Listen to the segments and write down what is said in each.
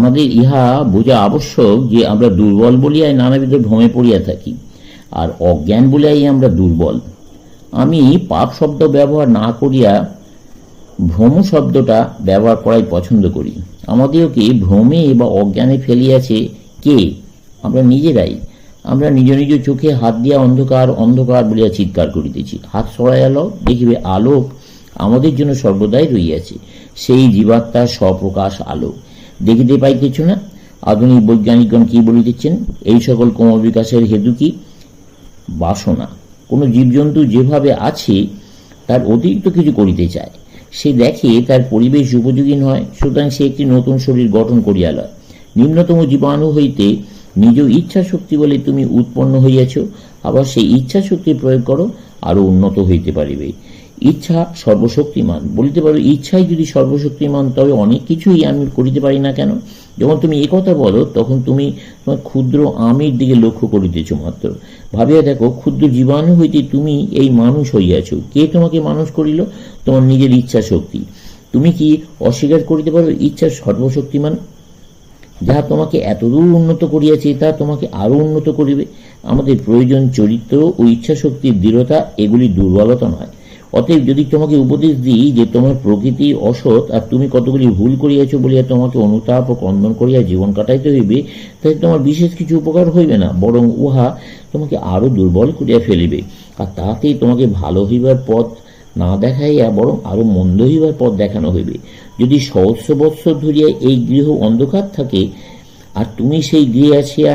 আমাদের ইহা বোঝা আবশ্যক যে আমরা দুর্বল বলিয়াই নানাবিধ ভ্রমে পড়িয়া থাকি, আর অজ্ঞান বলিয়াই আমরা দুর্বল। আমি পাপ শব্দ ব্যবহার না করিয়া ভ্রম শব্দটা ব্যবহার করাই পছন্দ করি। আমাদেরকে ভ্রমে বা অজ্ঞানে ফেলিয়াছে কে? আমরা নিজেরাই। আমরা নিজ নিজ চোখে হাত দিয়া অন্ধকার অন্ধকার বলিয়া চিৎকার করিতেছি। হাত সরাই আলো দেখিবে আলোক আমাদের জন্য সর্বদাই রইয়াছে সেই জীবাত্মার স্বপ্রকাশ আলো দেখিতে পাইতেছ না। আধুনিক বৈজ্ঞানিকগণ কি বলিতেছেন? এই সকল কোমল বিকাশের হেতু কি? বাসনা। কোনো জীবজন্তু যেভাবে আছে, তার অতিরিক্ত কিছু করিতে চায়। সে দেখে তার পরিবেশ উপযোগী নয়, সুতরাং সে একটি নতুন শরীর গঠন করিয়া লয়। নিম্নতম জীবাণু হইতে নিজ ইচ্ছা শক্তি বলে তুমি উৎপন্ন হইয়াছ, আবার সেই ইচ্ছা শক্তি প্রয়োগ করো আরও উন্নত হইতে পারিবে। ইচ্ছা সর্বশক্তিমান। বলিতে পারো, ইচ্ছাই যদি সর্বশক্তিমান, তবে অনেক কিছুই আমি করিতে পারি না কেন? যখন তুমি একথা বলো, তখন তুমি তোমার ক্ষুদ্র আমির দিকে লক্ষ্য করিতেছ মাত্র। ভাবিয়া দেখো, ক্ষুদ্র জীবাণু হইতে তুমি এই মানুষ হইয়াছ। কে তোমাকে মানুষ করিল? তোমার নিজের ইচ্ছা শক্তি। তুমি কি অস্বীকার করিতে পারো ইচ্ছা সর্বশক্তিমান? যাহা তোমাকে এতদূর উন্নত করিয়াছে, তা তোমাকে আরও উন্নত করিবে। আমাদের প্রয়োজন চরিত্র ও ইচ্ছাশক্তির দৃঢ়তা, এগুলি দুর্বলতা নয়। অতএব যদি তোমাকে উপদেশ দিই যে তোমার প্রকৃতি অসৎ আর তুমি কতগুলি ভুল করিয়াছ বলিয়া তোমাকে অনুতাপ ও কন্দন করিয়া জীবন কাটাইতে হইবে তাই তোমার বিশেষ কিছু উপকার হইবে না, বরং উহা তোমাকে আরও দুর্বল করিয়া ফেলিবে। আর তাতেই তোমাকে ভালো হইবার পথ না দেখাইয়া বরং আরও মন্দ হইবার পথ দেখানো হইবে। যদি সহস্র বৎসর ধরিয়া এই গৃহ অন্ধকার থাকে, আর তুমি সেই গৃহে আসিয়া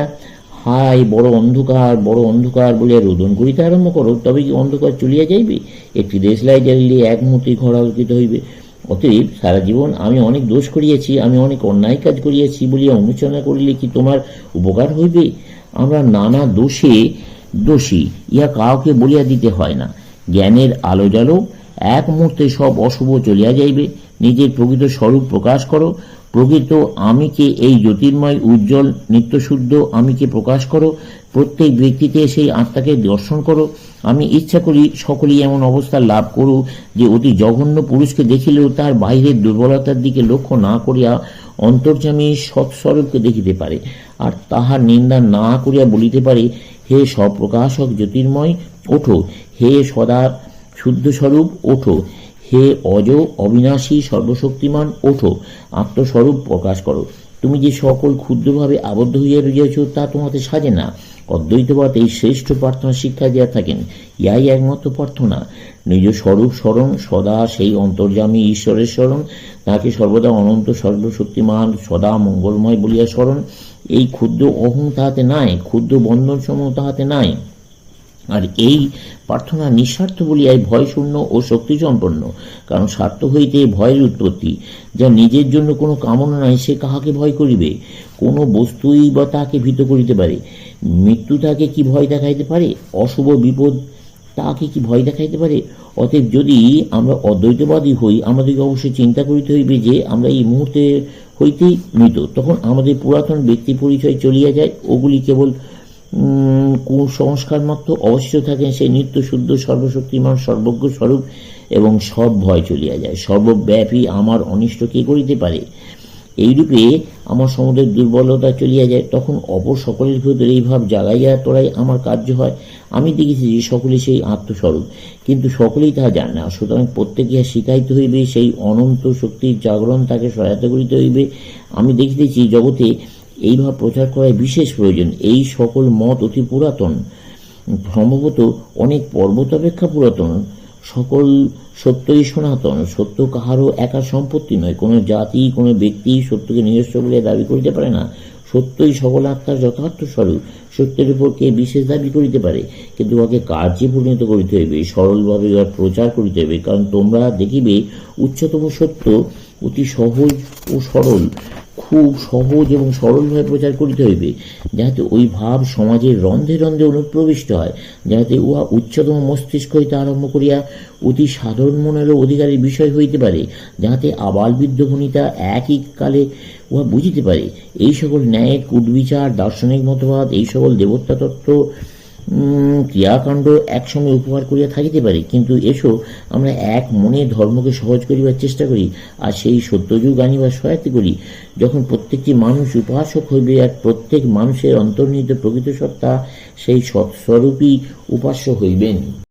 হাই বড় অন্ধকার বড় অন্ধকার বলিয়া রোদন করিতে আরম্ভ করো, তবে কি অন্ধকার চলিয়া যাইবে? একটি দেশলাই জ্বালিলে এক মুহূর্তে ঘর আলোকিত হইবে। অতএব সারা জীবন আমি অনেক দোষ করিয়াছি, আমি অনেক অন্যায় কাজ করিয়াছি বলিয়া অনুচনা করিলে কি তোমার উপকার হইবে? আমরা নানা দোষে দোষী, ইহা কাউকে বলিয়া দিতে হয় না। জ্ঞানের আলো জ্বালো, এক মুহূর্তে সব অশুভ চলিয়া যাইবে। নিজের প্রকৃত স্বরূপ প্রকাশ করো প্রকৃত আমিকে এই জ্যোতির্ময়, উজ্জ্বল, নিত্যশুদ্ধ আমিকে প্রকাশ করো, প্রত্যেক ব্যক্তিতে সেই আত্মাকে দর্শন করো। আমি ইচ্ছা করি সকলেই এমন অবস্থা লাভ করুক যে অতি জঘন্য পুরুষকে দেখিলেও তার বাহিরের দুর্বলতার দিকে লক্ষ্য না করিয়া অন্তর্যামী সৎস্বরূপকে দেখিতে পারে। আর তাহার নিন্দা না করিয়া বলিতে পারে, হে স্বপ্রকাশক জ্যোতির্ময়, ওঠো। হে সদা শুদ্ধ স্বরূপ ওঠো। হে অজ, অবিনাশী, সর্বশক্তিমান, ওঠো, আত্মস্বরূপ প্রকাশ করো। তুমি যে সকল ক্ষুদ্রভাবে আবদ্ধ হইয়া রইয়াছ তা তোমাকে সাজে না। অদ্বৈতবাদ এই শ্রেষ্ঠ প্রার্থনা শিক্ষা দিয়া থাকেন। ইহাই একমাত্র প্রার্থনা। নিজ স্বরূপ স্মরণ, সদা সেই অন্তর্যামী ঈশ্বরের স্মরণ তাকে সর্বদা অনন্ত সর্বশক্তিমান, সদা মঙ্গলময় বলিয়া স্মরণ। এই ক্ষুদ্র অহং তাহাতে নাই, ক্ষুদ্র বন্ধন সমূহ তাহাতে নাই। আর এই প্রার্থনা নিঃস্বার্থ বলিয়াই ভয় শূন্য ও শক্তি সম্পন্ন কারণ স্বার্থ হইতে ভয়ের উৎপত্তি। যা নিজের জন্য কোনো কামনা নাই, সে কাহাকে ভয় করিবে? কোনো বস্তুই বা তাকে ভীত করিতে পারে। মৃত্যু তাকে কি ভয় দেখাইতে পারে? অশুভ বিপদ তাকে কি ভয় দেখাইতে পারে? অতএব যদি আমরা অদ্বৈতবাদী হই, আমাদেরকে অবশ্যই চিন্তা করিতে হইবে যে আমরা এই মুহূর্তে হইতেই মৃত। তখন আমাদের পুরাতন ব্যক্তি পরিচয় চলিয়া যায়। ওগুলি কেবল কুসংস্কার মাত্র অবশিষ্ট থাকেন সেই নিত্য শুদ্ধ, সর্বশক্তিমান, সর্বজ্ঞ স্বরূপ এবং সব ভয় চলিয়া যায়। সর্বব্যাপী আমার অনিষ্ট কে করিতে পারে? এইরূপে আমার সমুদ্রের দুর্বলতা চলিয়া যায়, তখন অপর সকলের ভিতরে এই ভাব জাগাইয়া তোলাই আমার কার্য হয়। আমি দেখেছি যে সকলে সেই আত্মস্বরূপ, কিন্তু সকলেই তাহা জানে না। সুতরাং প্রত্যেকে ইহা শিখাইতে হইবে, সেই অনন্ত শক্তির জাগরণ তাকে সহায়তা করিতে হইবে। আমি দেখিতেছি জগতে এই ভাব প্রচার করার বিশেষ প্রয়োজন। এই সকল মত অতি পুরাতন। সম্ভবত অনেক পর্বত অপেক্ষা পুরাতন। সকল সত্যই সনাতন। সত্য কাহারও একা সম্পত্তি নয়। কোনো জাতি, কোনো ব্যক্তি সত্যকে নিজস্ব বলে দাবি করিতে পারে না। সত্যই সকল আত্মার যথার্থ স্বরূপ। সত্যের উপর কে বিশেষ দাবি করিতে পারে? কিন্তু উহাকে কার্যে পরিণত করিতে হইবে, সরলভাবে প্রচার করিতে হইবে। কারণ তোমরা দেখিবে, উচ্চতম সত্য অতি সহজ ও সরল। খুব সহজ এবং সরলভাবে প্রচার করিতে হইবে, যাহাতে ওই ভাব সমাজের রন্ধে রন্ধে অনুপ্রবিষ্ট হয়, যাহাতে উহা উচ্চতম মস্তিষ্ক হইতে আরম্ভ করিয়া অতি সাধারণ মনের অধিকারী বিষয় হইতে পারে, যাহাতে আবাল বৃদ্ধ ভনিতা একই কালে উহা বুঝিতে পারে। এই সকল ন্যায় কুটবিচার দার্শনিক মতবাদ, এই সকল দেবতা তত্ত্ব ক্রিয়াকাণ্ড একসঙ্গে উপহার করিয়া থাকিতে পারে, কিন্তু এসো আমরা এক মনে ধর্মকে সহজ করিবার চেষ্টা করি, আর সেই সত্যযুগ আনিবার সহায়তা করি। যখন প্রত্যেকটি মানুষ উপাসক হইবে, আর প্রত্যেক মানুষের অন্তর্নিহিত প্রকৃত সত্তা সেই সৎস্বরূপই উপাস্য হইবেন।